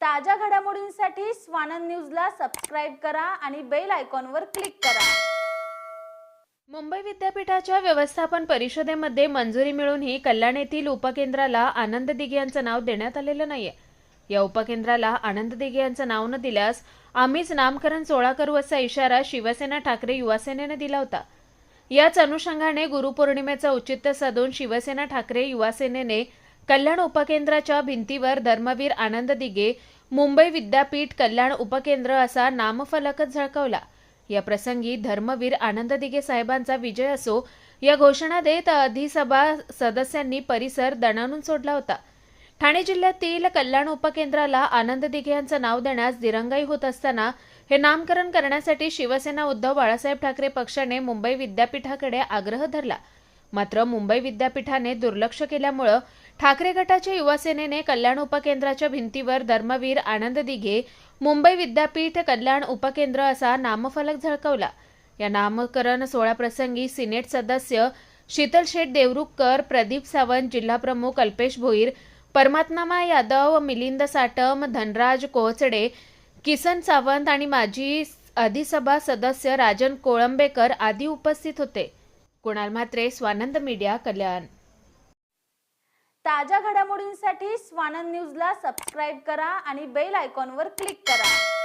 ताज्या घडामोडींसाठी स्वानंद न्यूजला सबस्क्राईब करा आणि बेल आयकॉनवर क्लिक करा. मुंबई विद्यापीठाच्या व्यवस्थापन परिषदेमध्ये मंजुरी मिळूनही कल्याण येथील उपकेंद्राला आनंद दिघे यांचं नाव देण्यात आलेलं नाहीये. या उपकेंद्राला आनंद दिघे यांचं नाव न दिल्यास आम्हीच नामकरण सोळा करू असा इशारा शिवसेना ठाकरे युवासेनेने दिला होता. याच अनुषंगाने गुरुपौर्णिमेचं औचित्य साधून शिवसेना ठाकरे युवासेनेने कल्याण उपकेंद्राच्या भिंतीवर धर्मवीर आनंद दिघे मुंबई विद्यापीठ कल्याण उपकेंद्र असा नामफलकच झळकवला. या प्रसंगी धर्मवीर आनंद दिघे साहेबांचा विजय असो या घोषणा देत अधिसभा सदस्यांनी परिसर दणानून सोडला होता. ठाणे जिल्ह्यातील कल्याण उपकेंद्राला आनंद दिघे यांचं नाव देण्यास दिरंगाई होत असताना हे नामकरण करण्यासाठी शिवसेना उद्धव बाळासाहेब ठाकरे पक्षाने मुंबई विद्यापीठाकडे आग्रह धरला. मात्र मुंबई विद्यापीठाने दुर्लक्ष केल्यामुळं ठाकरे गटाच्या युवासेनेने कल्याण उपकेंद्राच्या भिंतीवर धर्मवीर आनंद दिघे मुंबई विद्यापीठ कल्याण उपकेंद्र असा नामफलक झळकवला. या नामकरण सोहळ्याप्रसंगी सिनेट सदस्य शीतल शेठ देवरुखकर प्रदीप सावंत जिल्हाप्रमुख अल्पेश भोईर परमात्मा यादव मिलिंद साटम धनराज कोहचडे किसन सावंत आणि माजी अधिसभा सदस्य राजन कोळंबेकर आदी उपस्थित होते. कुणाल म्हात्रे स्वानंद मीडिया कल्याण. ताज्या घडामोडींसाठी स्वानंद न्यूजला सबस्क्राईब करा आणि बेल आयकॉनवर क्लिक करा.